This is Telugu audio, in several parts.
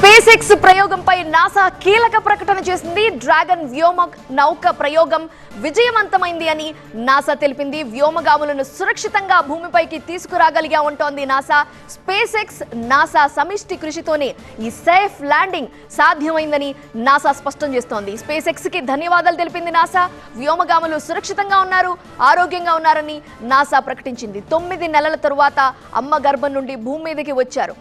స్పేస్ ఎక్స్ ప్రయోగంపై నాసా కీలక ప్రకటన చేసింది. డ్రాగన్ వ్యోమ నౌక ప్రయోగం విజయవంతమైంది అని నాసా తెలిపింది. వ్యోమగాములను సురక్షితంగా భూమిపైకి తీసుకురాగలిగా ఉంటోంది నాసా. స్పేస్ ఎక్స్ నాసా సమిష్టి కృషితోనే ఈ సేఫ్ ల్యాండింగ్ సాధ్యమైందని నాసా స్పష్టం చేస్తోంది. స్పేస్ ఎక్స్కి ధన్యవాదాలు తెలిపింది నాసా. వ్యోమగాములు సురక్షితంగా ఉన్నారు ఆరోగ్యంగా ఉన్నారని నాసా ప్రకటించింది. తొమ్మిది నెలల తరువాత అమ్మ గర్భం నుండి భూమి మీదకి వచ్చారు.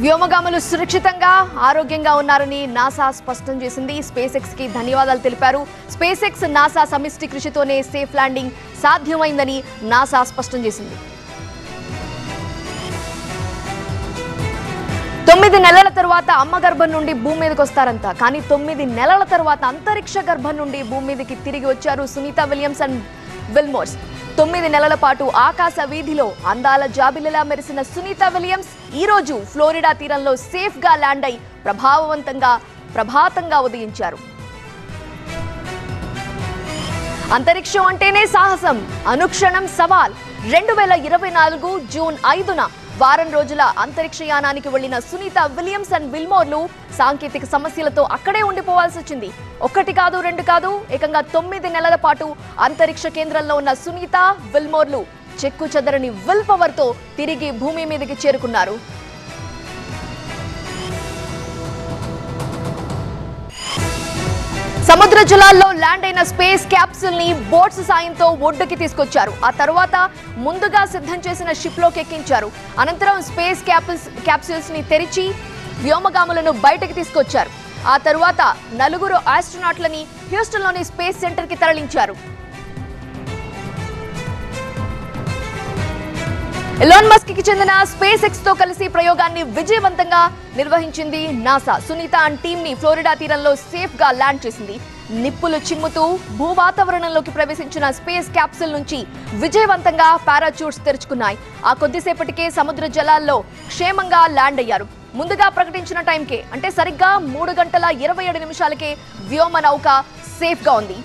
వ్యోమగాములు సురక్షితంగా ఆరోగ్యంగా ఉన్నారని నాసా స్పష్టం చేసింది. స్పేస్ ఎక్స్కి ధన్యవాదాలు తెలిపారు. స్పేస్ ఎక్స్ నాసా సమిష్టి కృషితోనే సేఫ్ ల్యాండింగ్ సాధ్యమైందని నాసా స్పష్టం చేసింది. తొమ్మిది నెలల తర్వాత అమ్మ గర్భం నుండి భూమి మీదకి వస్తారంట. కానీ తొమ్మిది నెలల తర్వాత అంతరిక్ష గర్భం నుండి భూమి మీదకి తిరిగి వచ్చారు సునీత విలియమ్స్ అండ్ విల్మోర్స్. తొమ్మిది నెలల పాటు ఆకాశ వీధిలో అందాల జాబిలలా మెరిసిన సునీత విలియమ్స్ ఈ రోజు ఫ్లోరిడా తీరంలో సేఫ్గా ల్యాండ్ అయి ప్రభావవంతంగా ప్రభాతంగా ఉదయించారు. అంతరిక్షం అంటేనే సాహసం అనుక్షణం సవాల్. రెండు వేల ఇరవై నాలుగు జూన్ ఐదున వారం రోజుల అంతరిక్షయానానికి వెళ్ళిన సునీత విలియమ్స్ అండ్ విల్మోర్లు సాంకేతిక సమస్యలతో అక్కడే ఉండిపోవాల్సి వచ్చింది. ఒక్కటి కాదు రెండు కాదు ఏకంగా తొమ్మిది నెలల పాటు అంతరిక్ష కేంద్రంలో ఉన్న సునీత విల్మోర్లు చెక్కు చెదరని విల్ పవర్తో తిరిగి భూమి మీదకి చేరుకున్నారు. సముద్ర జలాల్లో ల్యాండ్ అయిన స్పేస్ క్యాప్సుల్ని బోట్స్ సాయంతో ఒడ్డుకి తీసుకొచ్చారు. ఆ తర్వాత ముందుగా సిద్ధం చేసిన షిప్లోకి ఎక్కించారు. అనంతరం స్పేస్ క్యాప్సుల్స్ క్యాప్సూల్స్ని తెరిచి వ్యోమగాములను బయటకి తీసుకొచ్చారు. ఆ తరువాత నలుగురు ఆస్ట్రోనాట్లని హ్యూస్టన్లోని స్పేస్ సెంటర్కి తరలించారు. ఎలాన్ మస్క్కి చెందిన స్పేస్ ఎక్స్తో కలిసి ప్రయోగాన్ని విజయవంతంగా నిర్వహించింది నాసా సునీత అండ్ టీమ్ని ఫ్లోరిడా తీరంలో సేఫ్గా ల్యాండ్ చేసింది. నిప్పులు చిమ్ముతూ భూ వాతావరణంలోకి ప్రవేశించిన స్పేస్ క్యాప్సుల్ నుంచి విజయవంతంగా పారాచూట్స్ తెరుచుకున్నాయి. ఆ కొద్దిసేపటికే సముద్ర జలాల్లో క్షేమంగా ల్యాండ్ అయ్యారు. ముందుగా ప్రకటించిన టైంకే అంటే సరిగ్గా మూడు గంటల ఇరవై ఏడు నిమిషాలకే వ్యోమ నౌక సేఫ్గా ఉంది.